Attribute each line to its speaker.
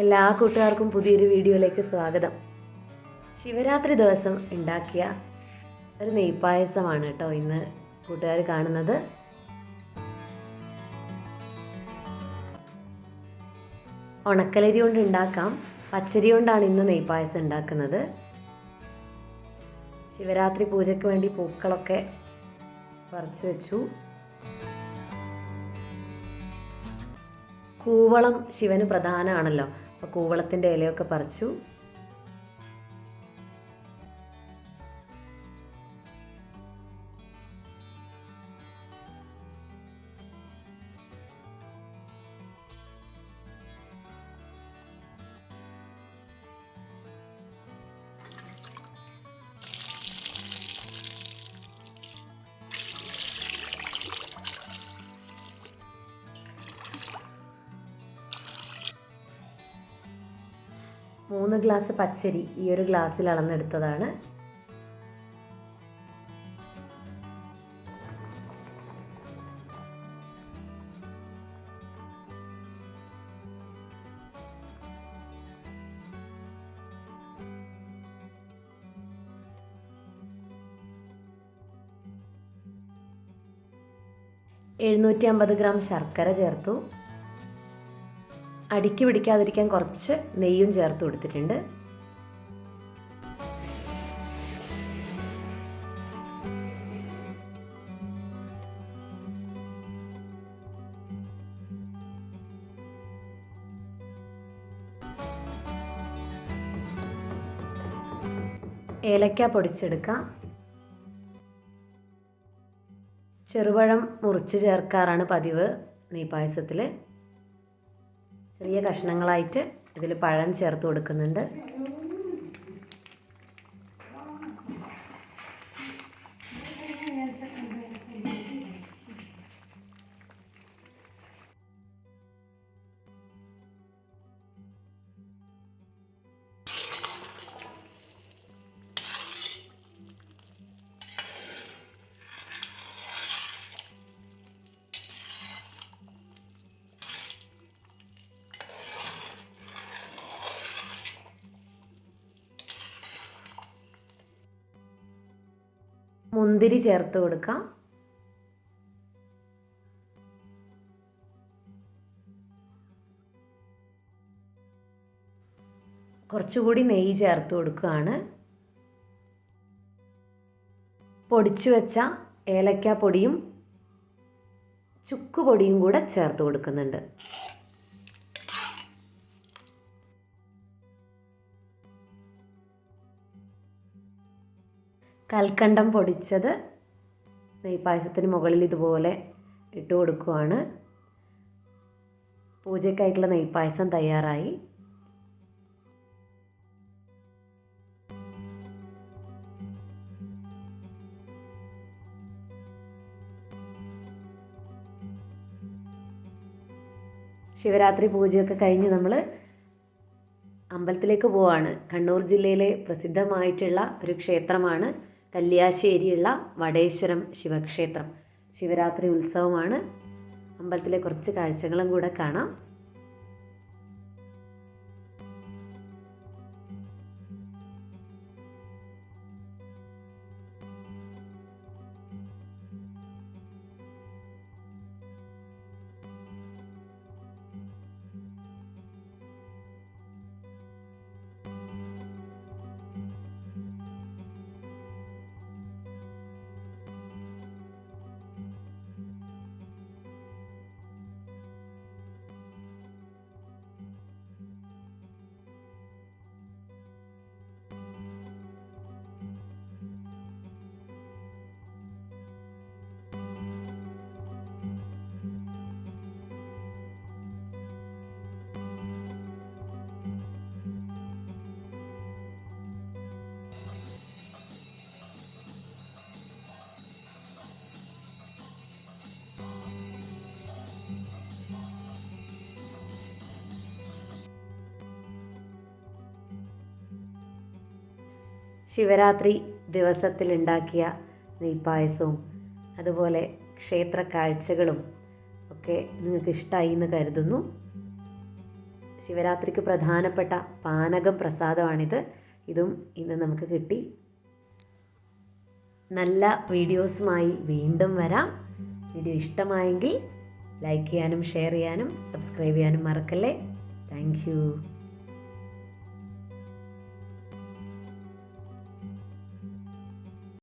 Speaker 1: എല്ലാ കൂട്ടുകാർക്കും പുതിയൊരു വീഡിയോയിലേക്ക് സ്വാഗതം. ശിവരാത്രി ദിവസം ഉണ്ടാക്കിയ ഒരു നെയ്പ്പായസമാണ് കേട്ടോ ഇന്ന് കൂട്ടുകാർ കാണുന്നത്. ഉണക്കലരി കൊണ്ട് ഉണ്ടാക്കാം. പച്ചരി കൊണ്ടാണ് ഇന്ന് നെയ്പ്പായസം ഉണ്ടാക്കുന്നത്. ശിവരാത്രി പൂജയ്ക്ക് വേണ്ടി പൂക്കളൊക്കെ പറിച്ചു വെച്ചു. കൂവളം ശിവന് പ്രധാനമാണല്ലോ. അപ്പോൾ കൂവളത്തിന്റെ ഇലയൊക്കെ പറിച്ചു. മൂന്ന് ഗ്ലാസ് പച്ചരി ഈ ഒരു ഗ്ലാസ്സിൽ അളന്നെടുത്തതാണ്. എഴുന്നൂറ്റി അമ്പത് ഗ്രാം ശർക്കര ചേർത്തു. അടിക്ക് പിടിക്കാതിരിക്കാൻ കുറച്ച് നെയ്യും ചേർത്ത് കൊടുത്തിട്ടുണ്ട്. ഏലക്ക പൊടിച്ചെടുക്കാം. ചെറുപഴം മുറിച്ച് ചേർക്കാറാണ് പതിവ് നെയ്പായസത്തിൽ ചെറിയ കഷ്ണങ്ങളായിട്ട് ഇതിൽ പഴം ചേർത്ത് കൊടുക്കുന്നുണ്ട്. മുന്തിരി ചേർത്ത് കൊടുക്കാം. കുറച്ചുകൂടി നെയ്യ് ചേർത്ത് കൊടുക്കുകയാണ്. പൊടിച്ചു വെച്ച ഏലക്ക പൊടിയും ചുക്ക് പൊടിയും കൂടെ ചേർത്ത് കൊടുക്കുന്നുണ്ട്. കൽക്കണ്ടം പൊടിച്ചത് നെയ്പായസത്തിന് മുകളിൽ ഇതുപോലെ ഇട്ട് കൊടുക്കുവാണ്. പൂജയ്ക്കായിട്ടുള്ള നെയ്പായസം തയ്യാറായി. ശിവരാത്രി പൂജയൊക്കെ കഴിഞ്ഞ് നമ്മൾ അമ്പലത്തിലേക്ക് പോവാണ്. കണ്ണൂർ ജില്ലയിലെ പ്രസിദ്ധമായിട്ടുള്ള ഒരു ക്ഷേത്രമാണ് കല്യാശ്ശേരിയുള്ള വടേശ്വരം ശിവക്ഷേത്രം. ശിവരാത്രി ഉത്സവമാണ്. അമ്പലത്തിലെ കുറച്ച് കാഴ്ചകളും കൂടെ കാണാം. ശിവരാത്രി ദിവസത്തിൽ ഉണ്ടാക്കിയ നെയ്പ്പായസവും അതുപോലെ ക്ഷേത്ര കാഴ്ചകളും ഒക്കെ നിങ്ങൾക്ക് ഇഷ്ടമായി എന്ന് കരുതുന്നു. ശിവരാത്രിക്ക് പ്രധാനപ്പെട്ട പാനകം പ്രസാദമാണിത്. ഇതും ഇന്ന് നമുക്ക് കിട്ടി. നല്ല വീഡിയോസുമായി വീണ്ടും വരാം. വീഡിയോ ഇഷ്ടമായെങ്കിൽ ലൈക്ക് ചെയ്യാനും ഷെയർ ചെയ്യാനും സബ്സ്ക്രൈബ് ചെയ്യാനും മറക്കല്ലേ. താങ്ക്